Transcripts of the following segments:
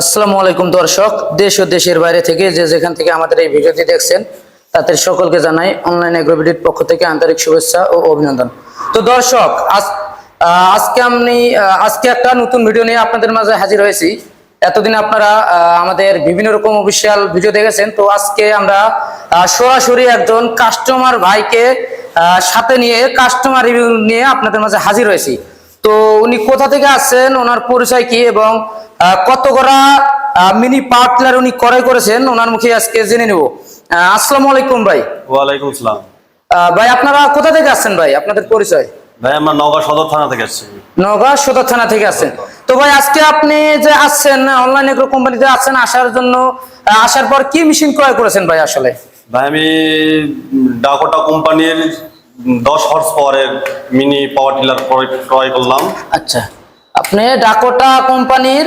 আসসালামু আলাইকুম দর্শক, দেশ ও দেশের বাইরে থেকে যে যেখান থেকে আমাদের এই ভিডিওটি দেখছেন, তাদের সকলকে জানাই অনলাইন এগ্রোভিডির পক্ষ থেকে আন্তরিক শুভেচ্ছা ও অভিনন্দন। তো দর্শক, আজ আজকে আমি আজকে একটা নতুন ভিডিও নিয়ে আপনাদের মাঝে হাজির হয়েছি। এতদিন আপনারা আমাদের বিভিন্ন রকম অফিসিয়াল ভিডিও দেখেছেন। তো আজকে আমরা সরাসরি একজন কাস্টমার ভাইকে সাথে নিয়ে কাস্টমার রিভিউ নিয়ে আপনাদের মাঝে হাজির হয়েছি। তো উনি কোথা থেকে আসছেন ওনার পরিচয় কি এবং কত করা মিনি পাওয়ার টিলার উনি ক্রয় করেছেন ওনার মুখে আজকে জেনে নেব। আসসালামু আলাইকুম ভাই। ওয়ালাইকুম সালাম আহ, ভাই আপনারা কোথা থেকে আসছেন ভাই আপনাদের পরিচয়? ভাই আমরা নগর সদর থানা থেকে আসছি। নওগাঁ সদর থানা থেকে আসছেন। তো ভাই আজকে আপনি যে আসছেন অনলাইন এগ্রো কোম্পানিতে আসছেন আসার জন্য আসার পর কি মেশিন ক্রয় করেছেন ভাই আসলে? ভাই আমি ডাকোটা কোম্পানির দশ হর্স পাওয়ারের মিনি পাওয়ার টিলার ক্রয় করলাম। আচ্ছা। আপনি ডাকোটা কোম্পানির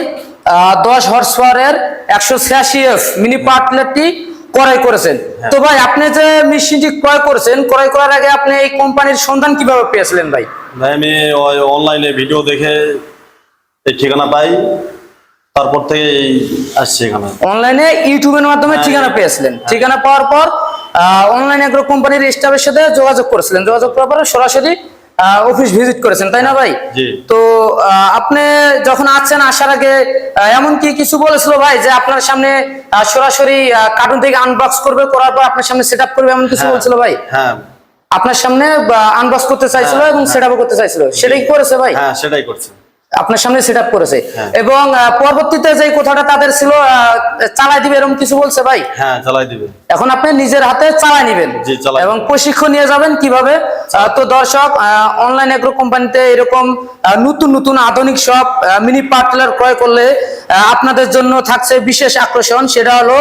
দশ হর্স পাওয়ারের একশো ছিয়াশি এফ মিনি পাওয়ার টিলারটি ক্রয় করেছেন। তো ভাই আপনি যে মেশিনটি ক্রয় করেছেন ক্রয় করার আগে আপনি এই কোম্পানির সন্ধান কীভাবে পেয়েছিলেন ভাই? ভাই আমি ওই অনলাইনে ভিডিও দেখে এই ঠিকানা পাই। তারপর থেকে এই আসছি এখানে। অনলাইনে ইউটিউবের মাধ্যমে হ্যাঁ। ঠিকানা পেয়েছিলেন। ঠিকানা পাওয়ার পর অনলাইন এগ্রো কোম্পানির স্টাফের সাথে যোগাযোগ করেছিলেন। যোগাযোগ করার পরে সরাসরি অফিস ভিজিট করেছেন তাই না ভাই? তো আপনি যখন আসছেন আসার আগে এমন কি কিছু বলেছিল ভাই যে আপনার সামনে সরাসরি কার্টুন থেকে আনবক্স করবে করার পর আপনার সামনে সেট করবে এমন কিছু হ্যাঁ। বলছিল ভাই? হ্যাঁ। আপনার সামনে আনবক্স করতে চাইছিল হ্যাঁ, এবং হ্যাঁ। সেট করতে চাইছিল। সেটাই করেছে ভাই? হ্যাঁ সেটাই করছি। আপনার সামনে সেট করেছে। হ্যাঁ। এবং পরবর্তীতে যে কথাটা তাদের ছিল চালাই দিবে এরকম কিছু বলছে ভাই? হ্যাঁ চালাই দিবে। এখন আপনি নিজের হাতে চালাই নিবেন। এবং প্রশিক্ষণ নিয়ে যাবেন কীভাবে? তো দর্শক অনলাইন এগ্রো কোম্পানিতে এরকম নতুন নতুন আধুনিক সব মিনি পার্টলার ক্রয় করলে আপনাদের জন্য থাকছে বিশেষ আকর্ষণ। সেটা হলো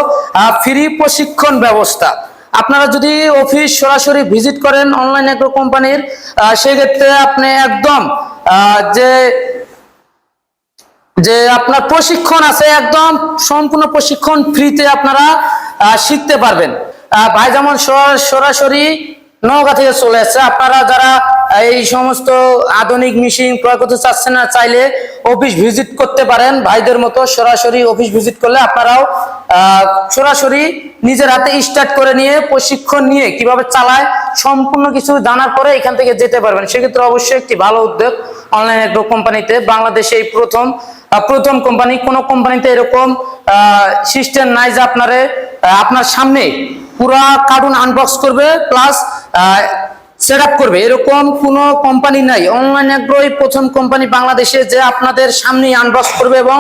ফ্রি প্রশিক্ষণ ব্যবস্থা। আপনারা যদি অফিস সরাসরি ভিজিট করেন অনলাইন এগ্রো কোম্পানির সেক্ষেত্রে আপনি একদম আহ, যে যে আপনার প্রশিক্ষণ আছে, একদম সম্পূর্ণ প্রশিক্ষণ ফ্রিতে আপনারা শিখতে পারবেন। ভাই যেমন সরা- সরাসরি নওগাঁ থেকে চলে আসছে, আপনারা যারা এই সমস্ত আধুনিক মেশিন ক্রয় করতে চাচ্ছেন না, চাইলে অফিস ভিজিট করতে পারেন। ভাইদের মতো সরাসরি অফিস ভিজিট করলে আপনারাও সরাসরি নিজের হাতে স্টার্ট করে নিয়ে, প্রশিক্ষণ নিয়ে কীভাবে চালায়, সম্পূর্ণ কিছু জানার পরে এখান থেকে যেতে পারবেন। সেক্ষেত্রে অবশ্যই একটি ভালো উদ্যোগ অনলাইন কোম্পানিতে বাংলাদেশে এই প্রথম প্রথম কোম্পানি কোন কোম্পানিতে এরকম সিস্টেম নাই যে আপনারে আপনার সামনে পুরা কার্টুন আনবক্স করবে প্লাস সেট আপ করবে। এরকম কোনো কোম্পানি নাই। অনলাইন অ্যাগ্রোই প্রথম কোম্পানি বাংলাদেশে যে আপনাদের সামনে আনবক্স করবে এবং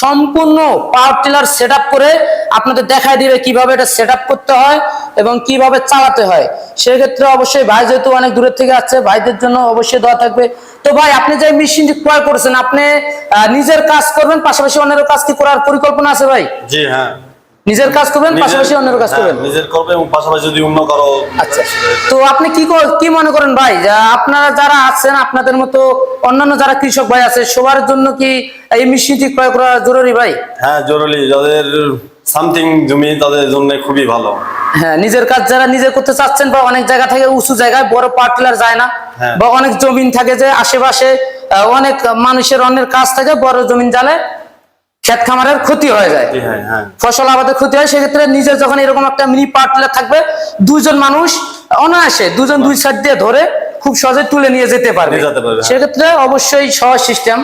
সম্পূর্ণ পাওয়ার টিলার সেট করে আপনাদের দেখাই দিবে কীভাবে এটা সেট করতে হয় এবং কীভাবে চালাতে হয়। সেক্ষেত্রে অবশ্যই ভাই যেহেতু অনেক দূরের থেকে আসছে, ভাইদের জন্য অবশ্যই দেওয়া থাকবে। তো ভাই, আপনি যে মেশিনটি ক্রয় করেছেন, আপনি নিজের কাজ করবেন, পাশাপাশি অন্যের কাজ কি করার পরিকল্পনা আছে ভাই? জি হ্যাঁ। নিজের কাজ করবেন পাশাপাশি অন্যের কাজ হ্যাঁ, করবেন? নিজের করবে এবং পাশাপাশি যদি অন্য কারও আচ্ছা তো আপনি কি কি মনে করেন ভাই? আপনারা যারা আছেন আপনাদের মতো অন্যান্য যারা কৃষক ভাই আছে সবার জন্য কি এই মেশিনটি ক্রয় করা জরুরি ভাই? হ্যাঁ জরুরি। যাদের সামথিং জমি তাদের জন্য খুবই ভালো। হ্যাঁ নিজের কাজ যারা নিজে করতে চাচ্ছেন বা অনেক জায়গা থেকে উঁচু জায়গায় বড় পার্টিলার যায় না হ্যাঁ। বা অনেক জমিন থাকে যে আশেপাশে অনেক মানুষের অন্যের কাজ থাকে বড় জমিন জালে ক্ষেত খামারের ক্ষতি হয়ে যায়। হ্যাঁ ফসল আবাদের ক্ষতি হয় সেক্ষেত্রে নিজের যখন এরকম একটা মিনি পার্টিলার থাকবে দুজন মানুষ অনায়াসে দুজন দুই সাইড দিয়ে ধরে খুব সহজে তুলে নিয়ে যেতে পারবে। হ্যাঁ। সেক্ষেত্রে অবশ্যই সহজ সিস্টেম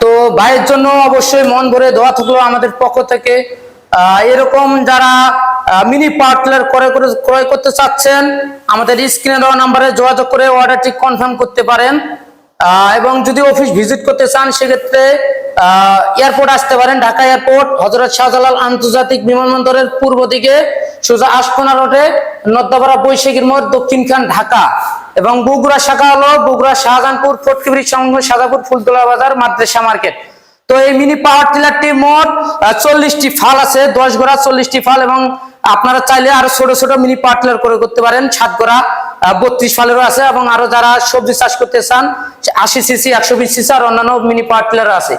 তো ভাইয়ের জন্য অবশ্যই মন ভরে দেওয়া থাকল আমাদের পক্ষ থেকে। আহ, এরকম যারা মিনি পার্টলার করে করে ক্রয় করতে চাচ্ছেন আমাদের স্ক্রিনে দেওয়া নাম্বারে যোগাযোগ করে অর্ডারটি কনফার্ম করতে পারেন। আহ, এবং যদি অফিস ভিজিট করতে চান সেক্ষেত্রে এয়ারপোর্ট আসতে পারেন। ঢাকা এয়ারপোর্ট হজরত শাহজালাল আন্তর্জাতিক বিমানবন্দরের পূর্ব দিকে, সোজা আশকোনা রোডে নদ্দাপাড়া বৈশাখীর মোড়, দক্ষিণখান, ঢাকা। এবং বগুড়া শাখা হলো বগুড়া শাহজাহানপুর ফটকিবির সংঘ সাজাপুর ফুলতলা বাজার, মাদ্রাসা মার্কেট। তো এই মিনি পাওয়ার টিলারটি মোট চল্লিশটি ফাল আছে, দশ গোড়া চল্লিশটি ফাল এবং আপনারা চাইলে আরও ছোট ছোট মিনি পাওয়ার টিলার করে করতে পারেন। সাত গোড়া বত্রিশ ফালেরও আছে এবং আরও যারা সবজি চাষ করতে চান, আশি সিসি, একশো বিশ সিসি আর অন্যান্য মিনি পাওয়ার টিলার আছে।